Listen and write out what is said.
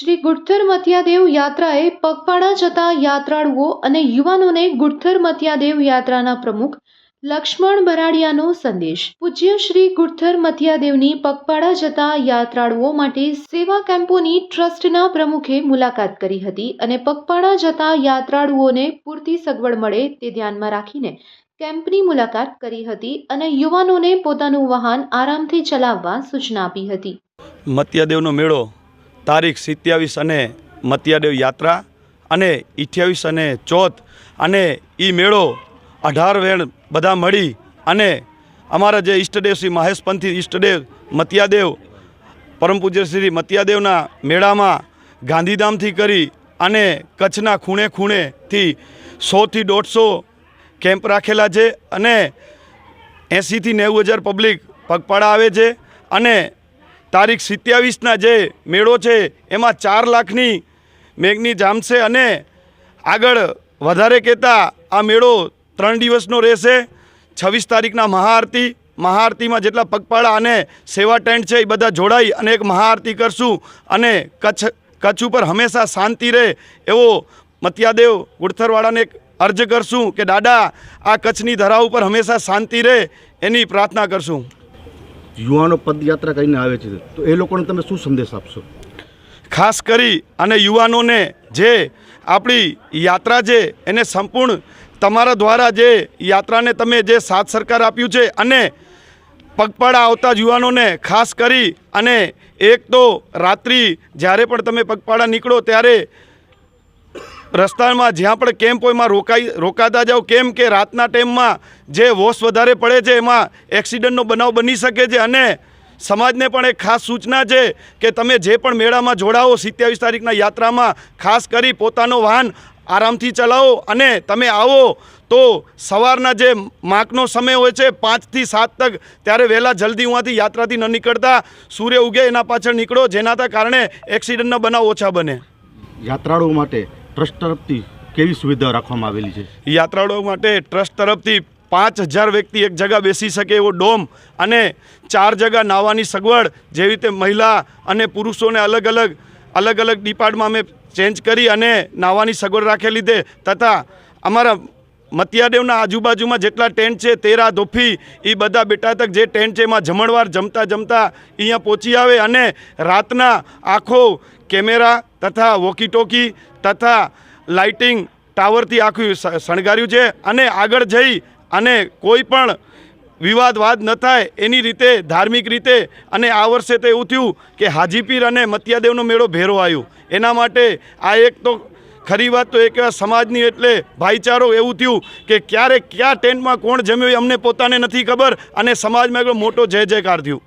શ્રી ગુઠ્ઠર મથિયાદેવ યાત્રાએ પગપાળા જતા યાત્રાળુઓ અને યુવાનોને ગુઠ્ઠર મથિયાદેવ યાત્રાના પ્રમુખ લક્ષ્મણ બરાડિયાનો સંદેશ. પૂજ્ય શ્રી ગુઠ્ઠર મથિયાદેવની પગપાળા જતા યાત્રાળુઓ માટે સેવા કેમ્પોની ટ્રસ્ટના પ્રમુખે મુલાકાત કરી હતી અને પગપાળા જતા યાત્રાળુઓને પૂરતી સગવડ મળે તે ધ્યાનમાં રાખીને કેમ્પની મુલાકાત કરી હતી અને યુવાનોને પોતાનું વાહન આરામથી ચલાવવા સૂચના આપી હતી. મત્યાદેવનો મેળો તારીખ સિત્યાવીસ અને મતિયાદેવ યાત્રા અને અઠ્યાવીસ અને ચોથ અને એ મેળો અઢાર વેણ બધા મળી અને અમારા જે ઈષ્ટદેવ શ્રી મહેશપંથી ઈષ્ટદેવ મતિયાદેવ, પરમ પૂજ્ય શ્રી મતિયાદેવના મેળામાં ગાંધીધામથી કરી અને કચ્છના ખૂણે ખૂણેથી સોથી દોઢસો કેમ્પ રાખેલા છે અને એંસીથી નેવું હજાર પબ્લિક પગપાળા આવે છે અને તારીખ સિત્યાવીસના જે મેળો છે, એમાં ચાર લાખની મેઘની જામશે અને આગળ વધારે કહેતા આ મેળો ત્રણ દિવસનો રહેશે. છવ્વીસ તારીખના મહાઆરતી, મહાઆરતીમાં જેટલા પગપાળા અને સેવા ટેન્ટ છે એ બધા જોડાઈ અને એક મહાઆરતી કરશું અને કચ્છ કચ્છ ઉપર હંમેશા શાંતિ રહે એવો મતિયાદેવ ગુડથરવાળાને એક અર્જ કરશું કે, દાદા, આ કચ્છની ધરા ઉપર હંમેશા શાંતિ રહે. એની પ્રાર્થના કરશું. યુવાનો પદયાત્રા કરીને આવે છે. તો એ લોકોને તમે શું સંદેશ આપશો? ખાસ કરી અને યુવાનોને જે આપણી યાત્રા છે, એને સંપૂર્ણ તમારા દ્વારા જે યાત્રાને તમે જે સાથ સરકાર આપ્યું છે અને પગપાળા આવતા યુવાનોને ખાસ કરી અને એક તો રાત્રિ જ્યારે પણ તમે પગપાળા નીકળો ત્યારે રસ્તામાં જ્યાં પણ કેમ્પ હોય, એમાં રોકાઈ રોકાતા જાઓ. કેમ કે રાતના ટાઈમમાં જે વોશ વધારે પડે છે, એમાં એક્સિડન્ટનો બનાવ બની શકે છે. અને સમાજને પણ એક ખાસ સૂચના છે કે તમે જે પણ મેળામાં જોડાઓ, સિત્યાવીસ તારીખના યાત્રામાં, ખાસ કરી પોતાનો વાહન આરામથી ચલાવો અને તમે આવો તો સવારના જે માકનો સમય હોય છે, પાંચથી સાત તક, ત્યારે વહેલા જલ્દી ઉहाँથી યાત્રાથી ન નીકળતા સૂર્ય ઉગે એના પાછળ નીકળો જેના કારણે એક્સિડન્ટના બનાવ ઓછા બને. યાત્રાળુઓ માટે ટ્રસ્ટ તરફથી કેવી સુવિધા રાખવામાં આવેલી છે? યાત્રાળુઓ માટે ટ્રસ્ટ તરફથી પાંચ હજાર વ્યક્તિ એક જગા બેસી શકે એવો ડોમ અને ચાર જગા નાવાની સગવડ જેવી રીતે મહિલા અને પુરુષોને અલગ અલગ અલગ અલગ ડિપાર્ટમાં અમે ચેન્જ કરી અને નાવાની સગવડ રાખેલી લીધે તથા અમારા મતિયાદેવના આજુબાજુમાં જેટલા ટેન્ટ છે, તેરા, ધોફી એ બધા બેટા તક જે ટેન્ટ છે, એમાં જમણવાર જમતા જમતા અહીંયા પહોંચી આવે અને રાતના આખો કેમેરા તથા વોકી ટોકી તથા લાઇટિંગ ટાવરથી આખું શણગાર્યું છે અને આગળ જઈ અને કોઈ પણ વિવાદવાદ ન થાય એની રીતે, ધાર્મિક રીતે અને આ વર્ષે તો એવું થયું કે હાજીપીર અને મતિયાદેવનો મેળો ભેરો આવ્યો. એના માટે આ એક તો ખરી વાત તો એક એવા સમાજની એટલે ભાઈચારો એવું થયું કે ક્યારે, ક્યાં ટેન્ટમાં કોણ જમ્યું એ અમને પોતાને નથી ખબર અને સમાજમાં એક મોટો જય જયકાર થયું.